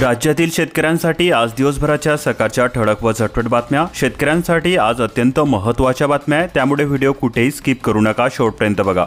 राज्यातील शेतकऱ्यांसाठी आज दिवसभराच्या सकाळच्या ठळक व झटपट बातम्या. शेतकऱ्यांसाठी आज अत्यंत महत्त्वाच्या बातम्या आहे त्यामुळे व्हिडिओ कुठेही स्किप करू नका. शेवटपर्यंत बघा.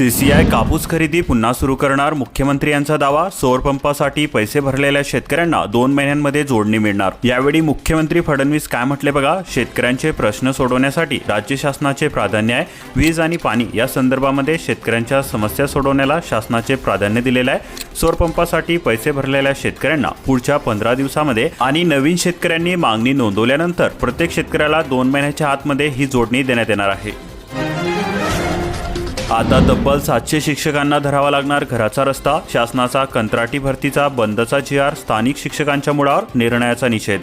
सीसीआय कापूस खरेदी पुन्हा सुरू करणार. मुख्यमंत्री यांचा दावा सौर पंपासाठी पैसे भरलेल्या शेतकऱ्यांना दोन महिन्यांमध्ये जोडणी मिळणार. यावेळी मुख्यमंत्री फडणवीस काय म्हटले बघा? शेतकऱ्यांचे प्रश्न सोडवण्यासाठी राज्य शासनाचे प्राधान्य आहे. वीज आणि पाणी या संदर्भामध्ये शेतकऱ्यांच्या समस्या सोडवण्याला शासनाचे प्राधान्य दिलेलं आहे. सौर पंपासाठी पैसे भरलेल्या शेतकऱ्यांना पुढच्या पंधरा दिवसामध्ये आणि नवीन शेतकऱ्यांनी मागणी नोंदवल्यानंतर प्रत्येक शेतकऱ्याला दोन महिन्याच्या आतमध्ये ही जोडणी देण्यात येणार आहे. आता तब्बल सातशे शिक्षकांना धरावा लागणार घराचा रस्ता. शासनाचा कंत्राटी भरतीचा बंदचा जी आर स्थानिक शिक्षकांच्या मुळावर निर्णयाचा निषेध.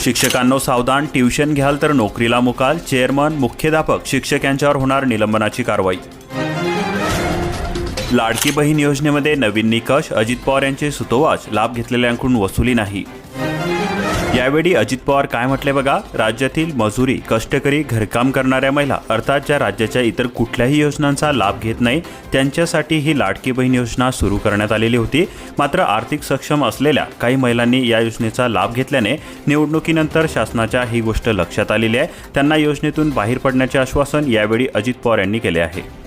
शिक्षकांनो सावधान ट्युशन घ्याल तर नोकरीला मुकाल. चेअरमन मुख्याध्यापक शिक्षक यांच्यावर होणार निलंबनाची कारवाई. लाडकी बहीण योजनेमध्ये नवीन निकष. अजित पवार यांचे सुतोवाच. लाभ घेतलेल्यांकडून वसुली नाही. यावेळी अजित पवार काय म्हटले बघा? राज्यातील मजुरी कष्टकरी घरकाम करणाऱ्या महिला अर्थात ज्या राज्याच्या इतर कुठल्याही योजनांचा लाभ घेत नाही त्यांच्यासाठी ही लाडकी बहीण योजना सुरू करण्यात आलेली होती. मात्र आर्थिक सक्षम असलेल्या काही महिलांनी या योजनेचा लाभ घेतल्याने निवडणुकीनंतर शासनाच्या ही गोष्ट लक्षात आलेली आहे. त्यांना योजनेतून बाहेर पडण्याचे आश्वासन यावेळी अजित पवार यांनी केले आहे.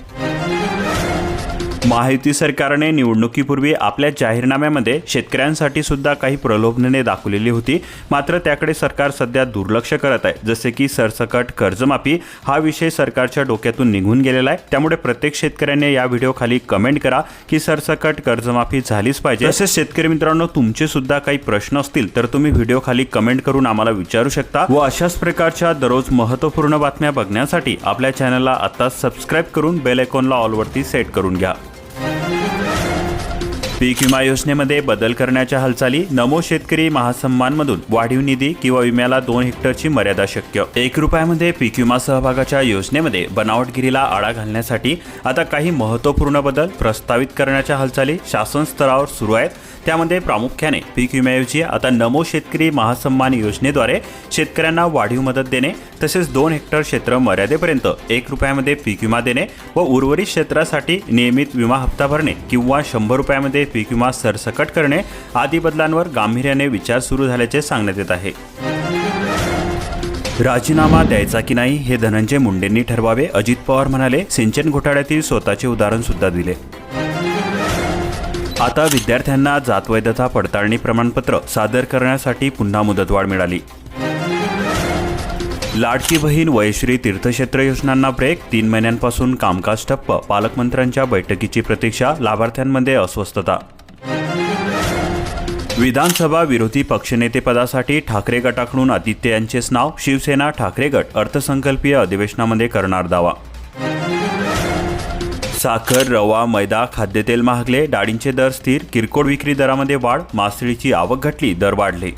महायुती सरकारने निवडणुकीपूर्वी आपल्या जाहीरनाम्यामध्ये शेतकऱ्यांसाठी सुद्धा काही प्रलोभने दाखवलेली होती. मात्र त्याकडे सरकार सध्या दुर्लक्ष करत आहे. जसे की सरसकट कर्जमाफी हा विषय सरकारच्या डोक्यातून निघून गेलेला आहे. त्यामुळे प्रत्येक शेतकऱ्याने या व्हिडिओ खाली कमेंट करा की सरसकट कर्जमाफी झालीच पाहिजे. तसेच शेतकरी मित्रांनो तुमचे सुद्धा काही प्रश्न असतील तर तुम्ही व्हिडिओ खाली कमेंट करून आम्हाला विचारू शकता व अशाच प्रकारच्या दररोज महत्त्वपूर्ण बातम्या बघण्यासाठी आपल्या चॅनलला आता सबस्क्राईब करून बेल आयकॉनला ऑलवरती सेट करून घ्या. पीक विमा योजनेमध्ये बदल करण्याच्या हालचाली नमो शेतकरी महासन्मानमधून वाढीव निधी किंवा विम्याला दोन हेक्टरची मर्यादा शक्य. एक रुपयामध्ये पीक विमा सहभागाच्या योजनेमध्ये बनावटगिरीला आळा घालण्यासाठी आता काही महत्त्वपूर्ण बदल प्रस्तावित करण्याच्या हालचाली शासन स्तरावर सुरू आहेत. त्यामध्ये प्रामुख्याने पीक विम्याऐवजी आता नमो शेतकरी महासन्मान योजनेद्वारे शेतकऱ्यांना वाढीव मदत देणे तसेच दोन हेक्टर क्षेत्र मर्यादेपर्यंत एक रुपयामध्ये पीक विमा देणे व उर्वरित क्षेत्रासाठी नियमित विमा हप्ता भरणे किंवा शंभर रुपयामध्ये पीक विमा सरसकट करणे आदी बदलांवर गांभीर्याने विचार सुरू झाल्याचे सांगण्यात येत आहे. राजीनामा द्यायचा की नाही हे धनंजय मुंडेंनी ठरवावे अजित पवार म्हणाले सिंचन घोटाळ्यातील स्वतःचे उदाहरण सुद्धा दिले. आता विद्यार्थ्यांना जातवैधता पडताळणी प्रमाणपत्र सादर करण्यासाठी पुन्हा मुदतवाढ मिळाली. लाडकी बहीण वयश्री तीर्थक्षेत्र योजनांना ब्रेक तीन महिन्यांपासून कामकाज ठप्प पालकमंत्र्यांच्या बैठकीची प्रतीक्षा लाभार्थ्यांमध्ये अस्वस्थता. विधानसभा विरोधी पक्षनेतेपदासाठी ठाकरे गटाकडून आदित्य यांचेच नाव शिवसेना ठाकरे गट अर्थसंकल्पीय अधिवेशनामध्ये करणार दावा. साखर रवा मैदा खाद्यतेल महागले डाळींचे दर स्थिर किरकोळ विक्री दरामध्ये वाढ मासळीची आवक घटली दर वाढले.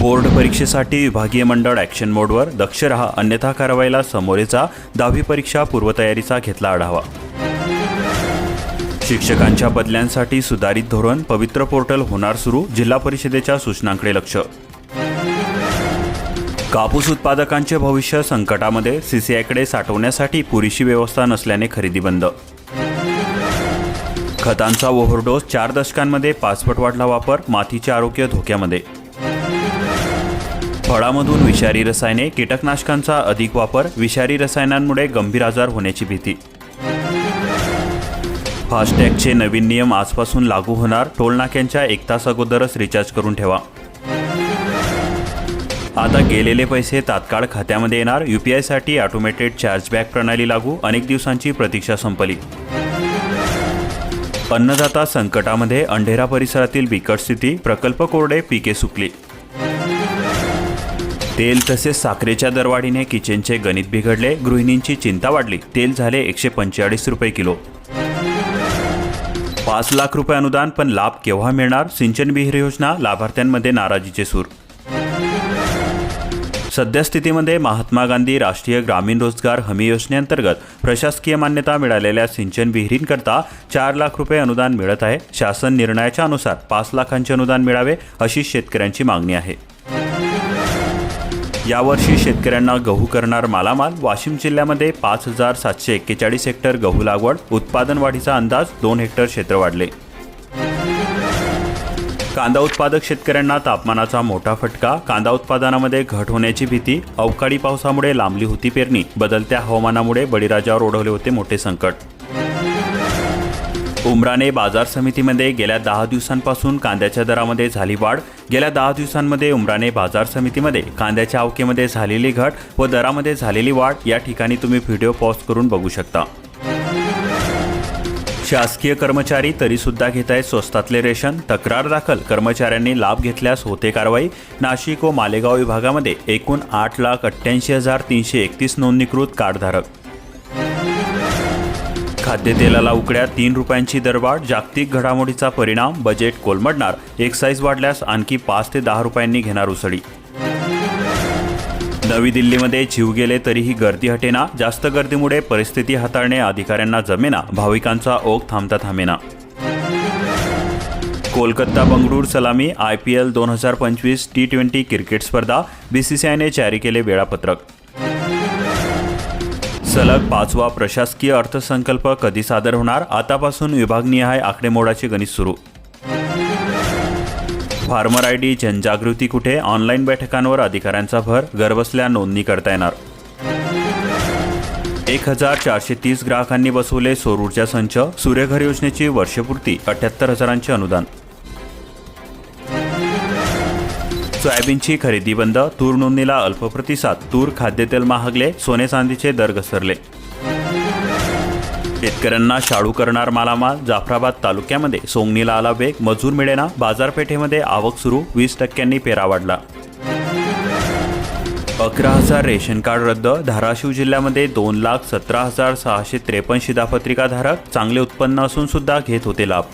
बोर्ड परीक्षेसाठी विभागीय मंडळ ॲक्शन मोडवर दक्ष रहा अन्यथा कारवाईला समोरेचा दहावी परीक्षा पूर्वतयारीचा घेतला आढावा. शिक्षकांच्या बदल्यांसाठी सुधारित धोरण पवित्र पोर्टल होणार सुरू जिल्हा परिषदेच्या सूचनांकडे लक्ष. कापूस उत्पादकांचे भविष्य संकटामध्ये सीसीआयकडे साठवण्यासाठी पुरेशी व्यवस्था नसल्याने खरेदी बंद. खतांचा ओव्हरडोस चार दशकांमध्ये पाचपट वाढला वापर मातीचे आरोग्य धोक्यामध्ये. फळामधून विषारी रसायने कीटकनाशकांचा अधिक वापर विषारी रसायनांमुळे गंभीर आजार होण्याची भीती. फास्टॅगचे नवीन नियम आजपासून लागू होणार टोलनाक्यांच्या एक तास अगोदरच रिचार्ज करून ठेवा. आता गेलेले पैसे तात्काळ खात्यामध्ये येणार. यूपीआयसाठी ऑटोमेटेड चार्जबॅक प्रणाली लागू. अनेक दिवसांची प्रतीक्षा संपली. अन्नदाता संकटामध्ये अंढेरा परिसरातील बिकट स्थिती. प्रकल्प कोरडे पिके सुकली. तेल तसेच साखरेच्या दरवाढीने किचनचे गणित बिघडले. गृहिणींची चिंता वाढली. तेल झाले एकशे पंचेचाळीस रुपये किलो. पाच लाख रुपये अनुदान पण लाभ केव्हा मिळणार? सिंचन विहीर योजना लाभार्थ्यांमध्ये नाराजीचे सूर सद्यस्थितीमध्ये महात्मा गांधी राष्ट्रीय ग्रामीण रोजगार हमी योजनेअंतर्गत प्रशासकीय मान्यता मिळालेल्या सिंचन विहिरींकरता चार लाख रुपये अनुदान मिळत आहे. शासन निर्णयाच्या अनुसार पाच लाखांचे अनुदान मिळावे अशी शेतकऱ्यांची मागणी आहे. यावर्षी शेतकऱ्यांना गहू करणार मालामाल. वाशिम जिल्ह्यामध्ये पाच हजार सातशे एक्केचाळीस हेक्टर गहू लागवड. उत्पादन वाढीचा अंदाज दोन हेक्टर क्षेत्र वाढले. कांदा उत्पादक शेतकऱ्यांना तापमानाचा मोठा फटका कांदा उत्पादनामध्ये घट होण्याची भीती अवकाळी पावसामुळे लांबली होती पेरणी बदलत्या हवामानामुळे बळीराजावर ओढवले होते मोठे संकट. उमराने बाजार समितीमध्ये गेल्या दहा दिवसांपासून कांद्याच्या दरामध्ये झाली वाढ. गेल्या दहा दिवसांमध्ये उमराने बाजार समितीमध्ये कांद्याच्या आवकेमध्ये झालेली घट व दरामध्ये झालेली वाढ या ठिकाणी तुम्ही व्हिडिओ पॉज करून बघू शकता. शासकीय कर्मचारी तरीसुद्धा घेत आहेत स्वस्तातले रेशन. तक्रार दाखल. कर्मचाऱ्यांनी लाभ घेतल्यास होते कारवाई. नाशिक व मालेगाव विभागामध्ये एकूण आठ लाख अठ्ठ्याऐंशी हजार तीनशे एकतीस नोंदणीकृत कार्डधारक. खाद्यतेलाला उकड्या तीन रुपयांची दरवाढ. जागतिक घडामोडीचा परिणाम. बजेट कोलमडणार. एक्साईज वाढल्यास आणखी पाच ते दहा रुपयांनी घेणार उसळी. नवी दिल्लीमध्ये जीव गेले तरीही गर्दी हटेना जास्त गर्दीमुळे परिस्थिती हाताळणे अधिकाऱ्यांना जमेना भाविकांचा ओघ थांबता थांबेना. कोलकाता बंगळूर सलामी आय पी एल दोन हजार पंचवीस टी ट्वेंटी क्रिकेट स्पर्धा बीसीसीआयने जारी केले वेळापत्रक. सलग पाचवा प्रशासकीय अर्थसंकल्प कधी सादर होणार? आतापासून विभागनिहाय आकडेमोडाचे गणित सुरू. फार्मर आय डी जनजागृती कुठे? ऑनलाईन बैठकांवर अधिकाऱ्यांचा भर घरबसल्या नोंदणी करता येणार. एक हजार चारशे तीस ग्राहकांनी बसवले सौर ऊर्जा संच सूर्यघर योजनेची वर्षपूर्ती अठ्याहत्तर हजारांचे अनुदान. सोयाबीनची खरेदी बंद तूर नोंदणीला अल्प प्रतिसाद तूर खाद्यतेल महागले सोने चांदीचे दर घसरले. शेतकऱ्यांना शाळू करणार मालामाल जाफराबाद तालुक्यामध्ये. सोंगणीला आला वेग मजूर मिळेना. बाजारपेठेमध्ये आवक सुरू. वीस टक्क्यांनी पेरा वाढला. अकरा हजार रेशन कार्ड रद्द. धाराशिव जिल्ह्यामध्ये दोन लाख सतरा हजार सहाशे त्रेपन्न शिधापत्रिका धारक चांगले उत्पन्न असून सुद्धा घेत होते लाभ.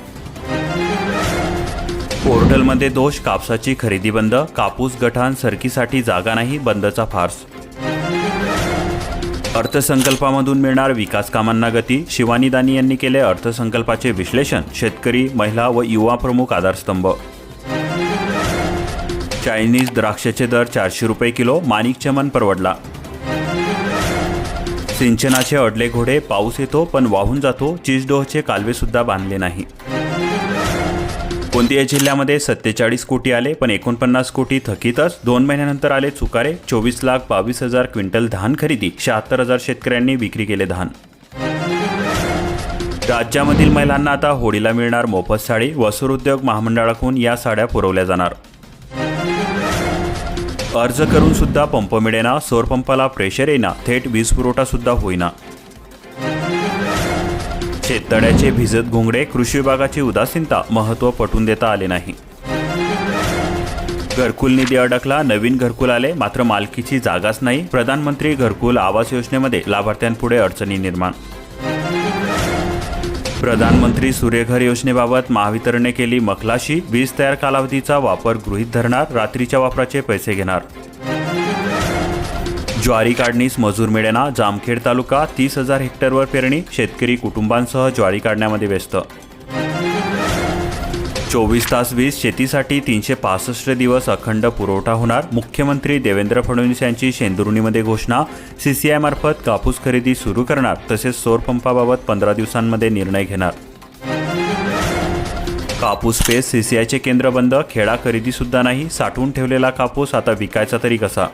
पोर्टलमध्ये दोष कापसाची खरेदी बंद. कापूस गठान सरकीसाठी जागा नाही बंदचा फार्स अर्थसंकल्पामधून मिळणार विकास कामांना गती. शिवानी दानी यांनी केले अर्थसंकल्पाचे विश्लेषण. शेतकरी महिला व युवा प्रमुख आधारस्तंभ. चायनीज द्राक्षाचे दर चारशे रुपये किलो. माणिक चमन परवडला. सिंचनाचे अडले घोडे पाऊस येतो पण वाहून जातो. चिजडोहचे कालवे सुद्धा बांधले नाही. गोंदिया जिल्ह्यामध्ये सत्तेचाळीस कोटी आले पण एकोणपन्नास कोटी थकीतच. दोन महिन्यानंतर आले चुकारे. चोवीस लाख बावीस हजार क्विंटल धान खरेदी. शहात्तर हजार शेतकऱ्यांनी विक्री केले धान. राज्यामधील महिलांना आता होळीला मिळणार मोफत साडी. वसूर उद्योग महामंडळाकडून या साड्या पुरवल्या जाणार. अर्ज करून सुद्धा पंप मिळेना. सौरपंपाला प्रेशर येईना. थेट वीज पुरवठा सुद्धा होईना. शेततळ्याचे भिजत घोंगडे कृषी विभागाची उदासीनता महत्त्व पटून देता आले नाही. घरकुल निधी अडकला नवीन घरकुल आले मात्र मालकीची जागाच नाही. प्रधानमंत्री घरकुल आवास योजनेमध्ये लाभार्थ्यांपुढे अडचणी निर्माण. प्रधानमंत्री सूर्यघर योजनेबाबत महावितरणने केली मखलाशी. वीज तयार कालावधीचा वापर गृहीत धरणार रात्रीच्या वापराचे पैसे घेणार. ज्वारी काढणीस मजूर मिळेना. जामखेड तालुका तीस हजार हेक्टरवर पेरणी. शेतकरी कुटुंबांसह ज्वारी काढण्यामध्ये व्यस्त. चोवीस तास वीज शेतीसाठी तीनशे पासष्ट दिवस अखंड पुरवठा होणार. मुख्यमंत्री देवेंद्र फडणवीस यांची शेंदुर्णीमध्ये घोषणा. सीसीआयमार्फत कापूस खरेदी सुरू करणार तसेच सौरपंपाबाबत पंधरा दिवसांमध्ये निर्णय घेणार. कापूस पेस सीसीआयचे केंद्र बंद खेळा खरेदीसुद्धा नाही साठवून ठेवलेला कापूस आता विकायचा तरी कसा?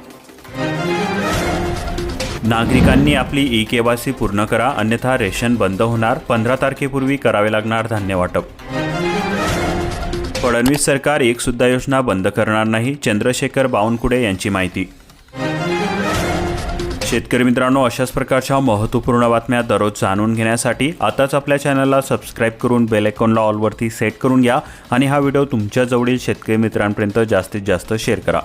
नागरिकांनी आपली ई केवायसी पूर्ण करा अन्यथा रेशन बंद होणार. पंधरा तारखेपूर्वी करावे लागणार धान्य वाटप. फडणवीस सरकार एक सुद्धा योजना बंद करणार नाही चंद्रशेखर बावनकुळे यांची माहिती. शेतकरी मित्रांनो अशाच प्रकारच्या महत्त्वपूर्ण बातम्या दररोज जाणून घेण्यासाठी आताच आपल्या चॅनलला सबस्क्राईब करून बेल आयकॉनला ऑलवरती सेट करून घ्या आणि हा व्हिडिओ तुमच्या जवळील शेतकरी मित्रांपर्यंत जास्तीत जास्त शेअर करा.